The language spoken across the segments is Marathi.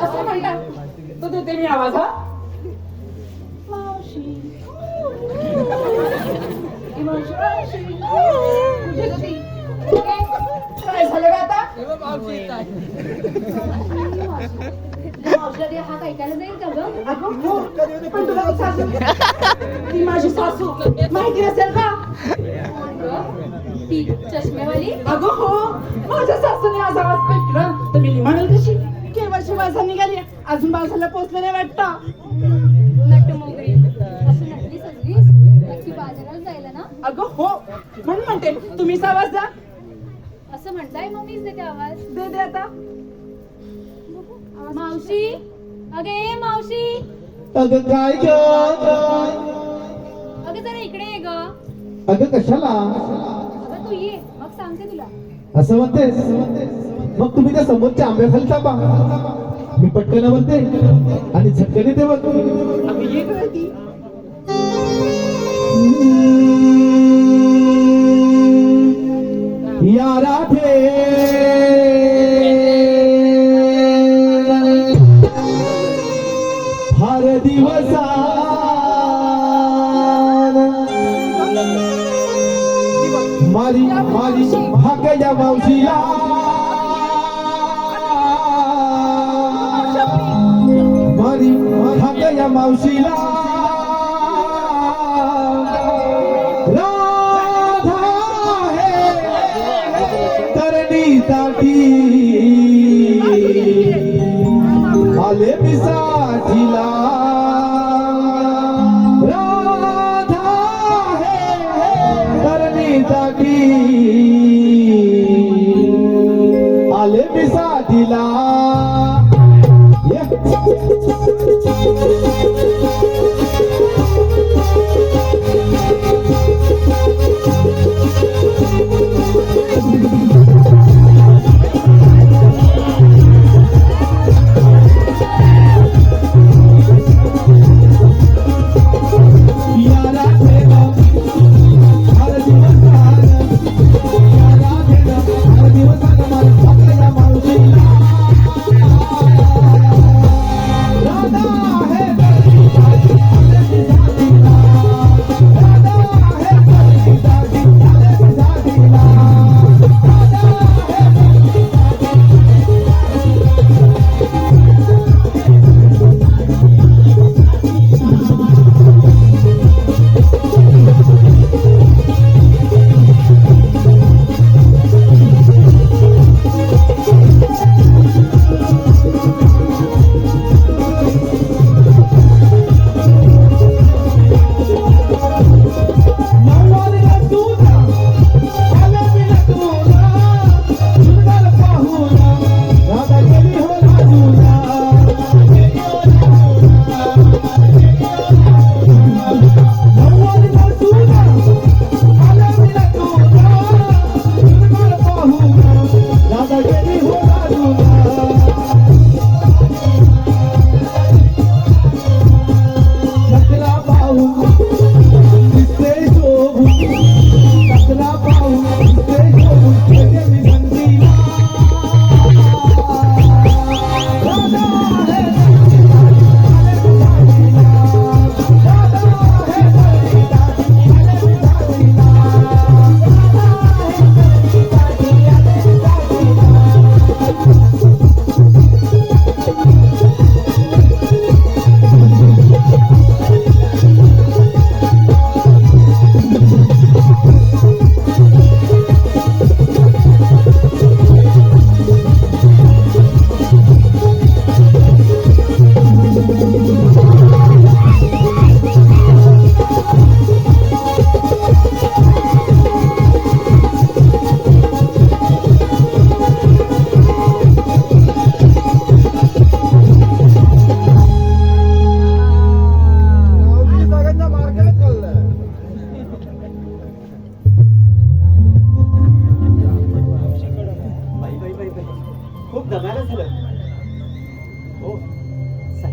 असं म्हणतात तो देते मी आवाज हा मावशी मावशी, काय झालं गं आता? मावशीला ते हात ऐकायला जाईल का ग अगं हो पण तुला ती सासू ती माझी सासू. माहिती नसेल का? ती चष्मेवाली अगं हो. माझ्या सासूने आज आवाज पेटला तर मी म्हणाल कशी केव्हाची माझा निघाली? अजून बाजारला पोहोचलं नाही वाटतं. नट मोगरी असं नटली नक्की बाजारात जायला ना? अगं हो. म्हणून म्हणते तुम्हीच आवाज द्या. असं म्हणताय? मग मीच देते आवाज. दे दे आता. मावशी? अगे ए मावशी. अगं काय ग? अगं जरा इकडे ये ग. अगं कशाला? अगं तू ये. मग सांगते तुला. असं म्हणतेस? मग तुम्ही त्या समोरच्या आंब्याखाली थांबा. मी पटकन म्हणते आणि झटकन येते बघ. अगं ये गं ती मारी भाग्या मावशीला.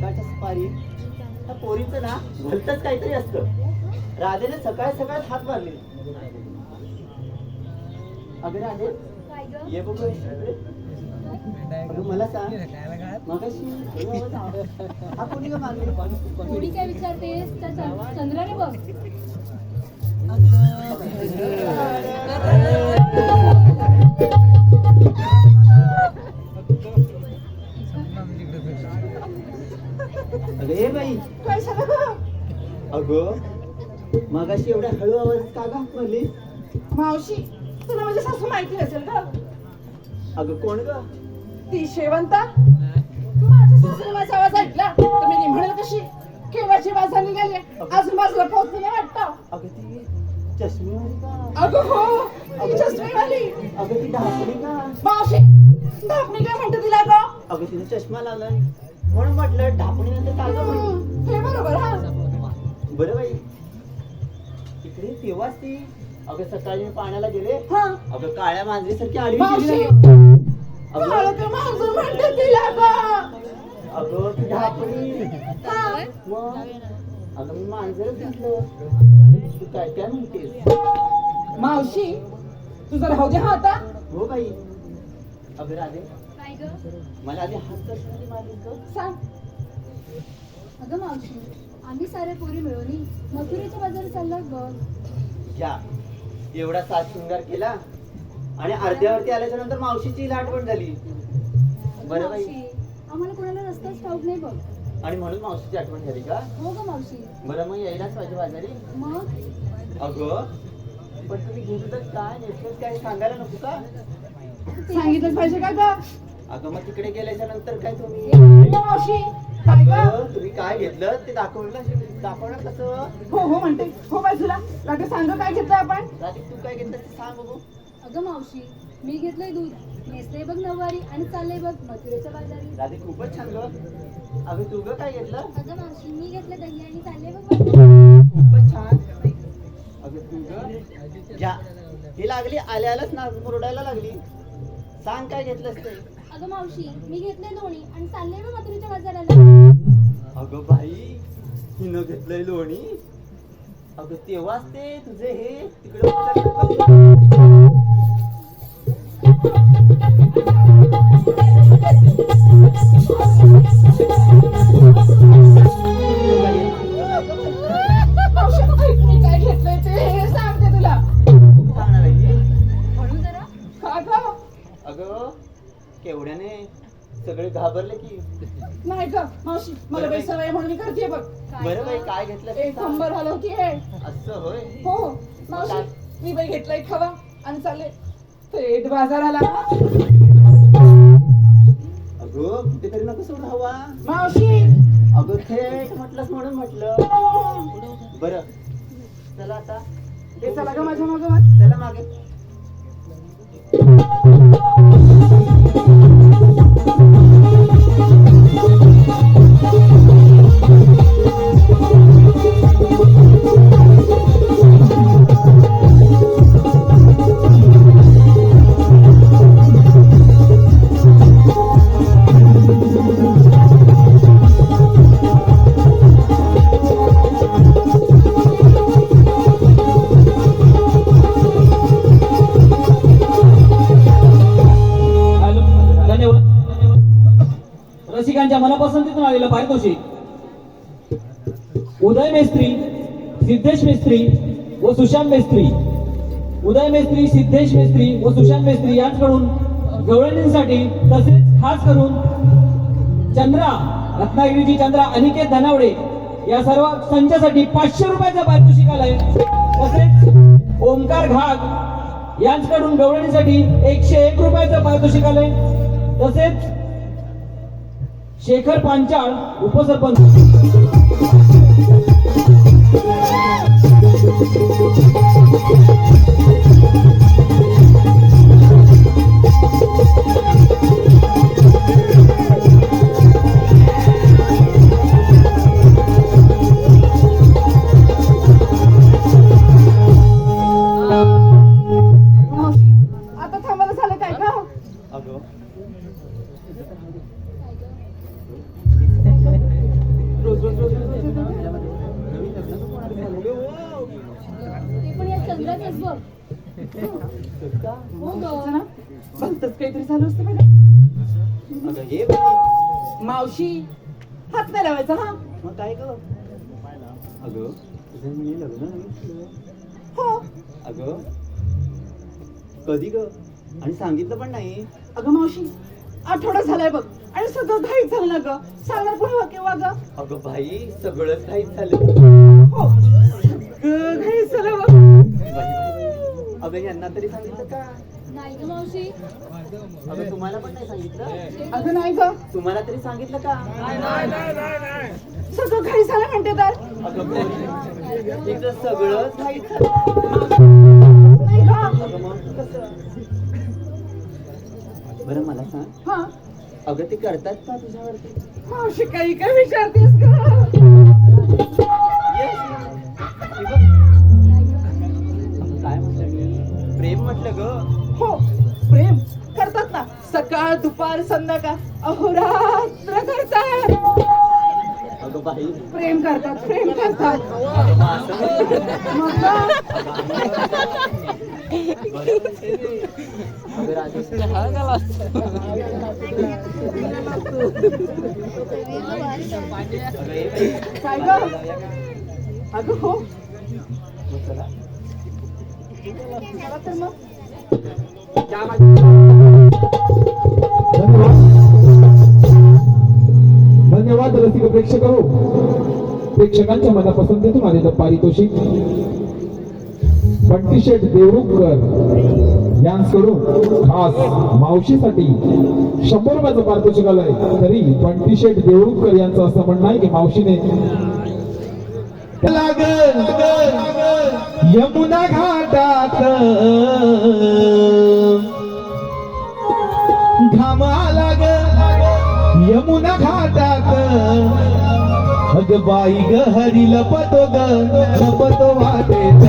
सकाळच्या सुपारी. त्या पोरीचं ना भलतच काहीतरी असतं. राधेने सकाळ सकाळ हात मारले. अगं राधे काय ग ये बघू मला सांग मगाशी हा कोणी का मागली? थोडी काय विचारतेस चंद्राने बघ. अगं अगं मगाशी एवढ्या हळू आवाज का गा म्हणली मावशी तुला माझी सासू माहिती असेल का अगं कोण ग? ती शेवंता. माझ्या सासूने माझा आवाज ऐकला तर मी म्हणेल कशी? केव्हाची बाजा निघाली? अजून बाजूला पोहोचली नाही वाटतं? अगं ती चष्मीवाली का? अगं हो ती चष्मेवाली अगं ती ढाकली का? मावशी धापणी काय म्हणते तिला ग? अगं तिने चष्मा लावला म्हणून म्हटलं ढापणी नंतर काय हे बरोबर हा. बरं बाई. इकडे तेव्हाच ती अगं सकाळी मी पाण्याला गेले. हा. अगं काळ्या मांजरीसारखी आडवी मावशी. गेली नाही. काळं अगं. ते मांजर म्हणते तिला ग. अगं ती हा. मग? अगं मी मांजरच घेतलं. तू काय काय म्हणतेस? मावशी तुझा राहू दे हा आता. हो बाई. अगं राधे. काय ग? मला आधी हात? सांग. अगं मावशी. आम्ही सारे पोरी मिळून मथुरेच्या बाजारात चाललो बघ. या एवढा साज शृंगार केला आणि अर्ध्यावरती आल्याच्यानंतर मावशीची आठवण झाली. बरं मावशी आम्हाला कोणाला रस्ताच ठाऊक नाही बघ. आणि म्हणून मावशीची आठवण झाली का? हो ग मावशी. बरं मग यायलाच पाहिजे बाजारी? मग? अगं पण तुम्ही घेतलं काय नेसलं काय सांगायला नको का? सांगितलंच पाहिजे का अगं मग तिकडे गेल्याच्यानंतर काय तुम्ही? मावशी काय ग अगं, तुम्ही काय घेतलं? ते दाखवलं दाखवणार कसं? हो हो म्हणते. हो बाजूला लागलं सांग काय घेतलं आपण? राधिक तू काय घेतलं ते सांग बघू. अगं मावशी मी घेतलंय दूध. नेसलंय बघ नऊवारी आणि चाललंय बघ मथुरेच्या बाजारी. राधिक खूपच छान ग. अगं तू ग काय घेतलं? अगं मावशी मी घेतलं दही आणि चाललंय बघ खूपच छान. अगं तू ग जा ही लागली आल्या आल्याच ना मुरडायला लागली. सांग काय घेतलंस ते. अगं मावशी मी घेतलंय दोन्ही आणि चाललंय बघ मथुरेच्या बाजाराला? अगं बाई हिनं घेतलंय लोणी. अगं तेव्हाच ते तुझे हे तिकडे उचललं. सगळे घाबरले की? नाही ग मावशी मला बाई सवय म्हणून मी करते बघ. बरं बाई काय घेतलं ते एक सांग. नंबर हलवतीये असं होय? हो मावशी मी बाई घेतलंय खावा आणि चालले थेट बाजाराला. अगं कुठेतरी नको सोड हवा. मावशी! अगं थेट म्हटलंस म्हणून म्हटलं. बरं. चला आता. ते चला ग माझ्या मागं. चला मागे. जोशी उदय मेस्त्री सिद्धेश मेस्त्री व सुशांत मेस्त्री. उदय मेस्त्री सिद्धेश मेस्त्री व सुशांत मेस्त्री यांच्याकडून गवळणींसाठी तसेच खास करून चंद्रा रत्नागिरीची चंद्रा अनिकेत धनावडे या सर्व संचासाठी पाचशे रुपयाचं पारितोषिक आलंय. तसेच ओमकार घाग यांच्याकडून गवळणीसाठी एकशे एक रुपयाचं पारितोषिक आलंय. तसेच शेखर पांचाळ उपसरपंच आता थांबायला झालं काय का अगं. काहीतरी झालं असतं मॅडम हे. मावशी हात नाही लावायचा हा? मग काय ग? अगं तुझं म्हणजे लग्न हो. अगं कधी ग? आणि सांगितलं पण नाही. अगं मावशी आठवडा झालाय बघ. आणि सगळं घाईत झालं ना ग. सांगणार कोणी केव्हा ग? अगं बाई सगळंच काहीच झालं. हो. अगं यांना तरी सांगितलं का? नाही ग मावशी. अगं तुम्हाला पण नाही सांगितलं? अगं नाही ग. तुम्हाला तरी सांगितलं का? सगळं घाई झालं म्हणते तर. अगं पोरी, तिचं सगळंच काहीच झालं. नाही ग. अगं मग कसं? बरं मला सांग. हा. अगं ते करतात का तुझ्यावरती? मावशी काही काय विचारतेस ग? म्हटलं ग. हो प्रेम करतात ना. सकाळ दुपार संध्याकाळ. अहोरात्र करतात. अगं बाई. प्रेम करतात प्रेम करतात. अगं. मग? बरं म्हणते. काय ग? हो. मग चला. धन्यवाद रसिक प्रेक्षक हो प्रेक्षकांच्या मनापसंतीतून आलेलं पारितोषिक. पंटिशेट देवरुखकर यांकडून खास मावशीसाठी शंभर रुपयाचं पारितोषिक आलंय. तरी पंटिशेट देवरुखकर यांचं असं म्हणणं आहे की मावशीने लागल यमुना घाटात घामा लाग. यमुना घाटात. अग बाई ग हरी लपतो ग लपतो वाटेत.